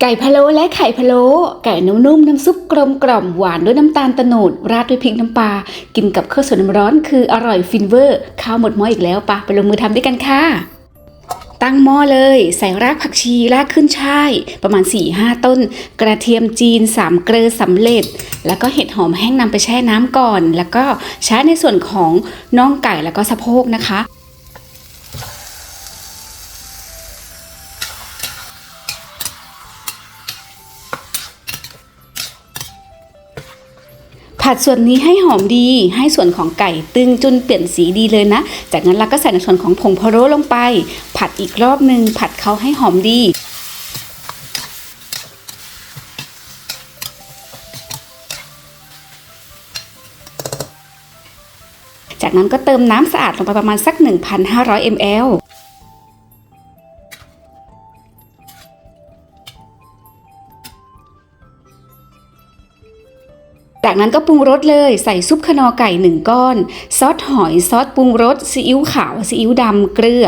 ไก่พะโล้และไข่พะโล้ไก่นุ่มๆน้ำซุปกลมกล่อมหวานด้วยน้ำตาลตะโนดราดด้วยพริกน้ำปลากินกับข้าวสวยน้ำร้อนคืออร่อยฟินเวอร์ ข้าวหมดหม้ออีกแล้วปะไปลงมือทำด้วยกันค่ะ ตั้งหม้อเลย ใส่รากผักชีรากขึ้นช่าย ประมาณ 4-5 ต้น กระเทียมจีน 3 เกลือสำเร็จ แล้วก็เห็ดหอมแห้งนำไปแช่น้ำก่อน แล้วก็ใช้ในส่วนของน่องไก่แล้วก็สะโพกนะคะ ผัดส่วนนี้ให้หอมดี ให้ส่วนของไก่ตึงจนเปลี่ยนสีดีเลยนะ จากนั้นเราก็ใส่ในส่วนของผงพะโล้ลงไป ผัดอีกรอบหนึ่งผัดเขาให้หอมดีจากนั้นก็เติมน้ำสะอาดลงไปประมาณสัก 1,500 ml จากนั้นก็ปรุงรสเลยใส่ซุปขนอไก่หนึ่งก้อน ซอสหอยซอสปรุงรสซีอิ๊วขาวซีอิ๊วดำเกลือ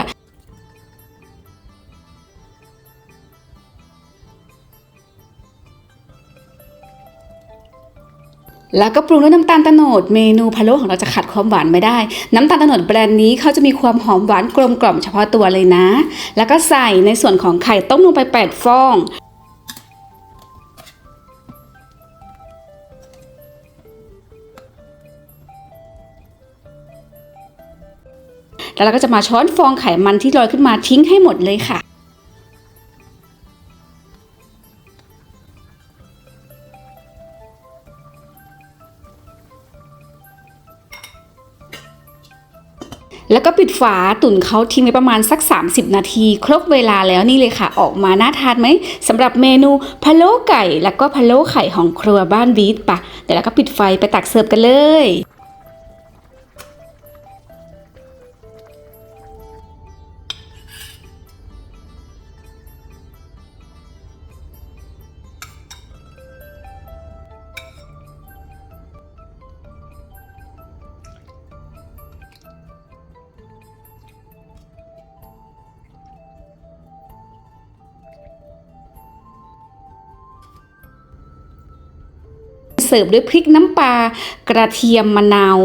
แล้วก็ปรุงด้วยน้ำตาลโตโนดเมนูพะโล้ของเราจะขัดความหวานไม่ได้ น้ำตาลโตโนดแบรนด์นี้เขาจะมีความหอมหวานกลมกล่อมเฉพาะตัวเลยนะ แล้วก็ใส่ในส่วนของไข่ต้มลงไป 8 ฟอง แล้วเราก็จะมาช้อนฟองไขมันที่ลอยขึ้นมาทิ้งให้หมดเลยค่ะ แล้วก็ปิดฝาตุ๋นเขาทิ้งไว้ประมาณสัก 30 นาที ครบเวลาแล้วนี่เลยค่ะ ออกมาน่าทานไหมสำหรับเมนูพะโล้ไก่ แล้วก็พะโล้ไข่ของครัวบ้านบีทปะเดี๋ยวเราก็ปิดไฟไปตักเสิร์ฟกันเลย เสิร์ฟด้วยพริกน้ำปลากระเทียมมะนาว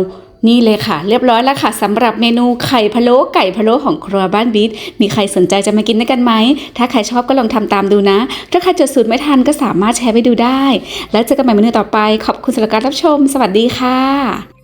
นี่เลยค่ะ เรียบร้อยแล้วค่ะสำหรับเมนูไข่พะโล้ไก่พะโล้ของครัวบ้านบิ๊ดมีใครสนใจจะมากินด้วยกันไหม ถ้าใครชอบก็ลองทำตามดูนะ ถ้าใครจดสูตรไม่ทันก็สามารถแชร์ไปดูได้ แล้วเจอกันใหม่เมนูต่อไป ขอบคุณสำหรับการรับชม สวัสดีค่ะ